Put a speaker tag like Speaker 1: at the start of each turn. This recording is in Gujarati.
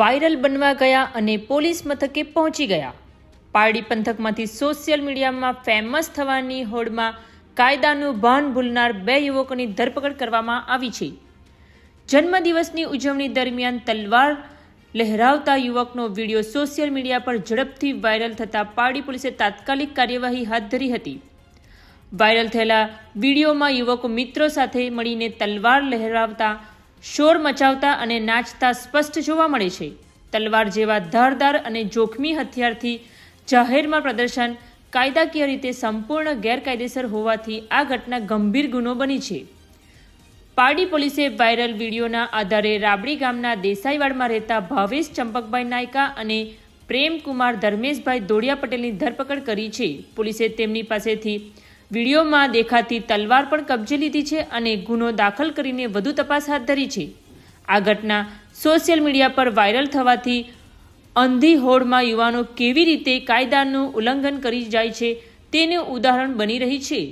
Speaker 1: વાયરલ બનવા ગયા અને પોલીસ મથકે પહોંચી ગયા. પારડી પંથકમાંથી સોશિયલ મીડિયામાં ફેમસ થવાની હોડમાં કાયદાનું ભાન ભૂલનાર બે યુવકોની ધરપકડ કરવામાં આવી છે. જન્મદિવસની ઉજવણી દરમિયાન તલવાર લહેરાવતા યુવકનો વીડિયો સોશિયલ મીડિયા પર ઝડપથી વાયરલ થતાં પારડી પોલીસે તાત્કાલિક કાર્યવાહી હાથ ધરી હતી. વાયરલ થયેલા વિડીયોમાં યુવકો મિત્રો સાથે મળીને તલવાર લહેરાવતા શોર મચાવતા અને નાચતા સ્પષ્ટ જોવા મળે છે. તલવાર જેવા ધારદાર અને જોખમી હથિયારથી જાહેરમાં પ્રદર્શન કાયદાકીય રીતે સંપૂર્ણ ગેરકાયદેસર હોવાથી આ ઘટના ગંભીર ગુનો બની છે. પારડી પોલીસે વાયરલ વિડીયોના આધારે રાબડી ગામના દેસાઈવાડમાં રહેતા ભાવેશ ચંપકભાઈ નાયકા અને પ્રેમકુમાર ધર્મેશભાઈ દોડિયા પટેલની ધરપકડ કરી છે. પોલીસે તેમની પાસેથી વિડીયોમાં દેખાતી તલવાર પણ કબજે લીધી છે અને ગુનો દાખલ કરીને વધુ તપાસ હાથ ધરી છે. આ ઘટના સોશિયલ મીડિયા પર વાયરલ થવાથી અંધી હોડમાં યુવાનો કેવી રીતે કાયદાનું ઉલ્લંઘન કરી જાય છે તેનું ઉદાહરણ બની રહી છે.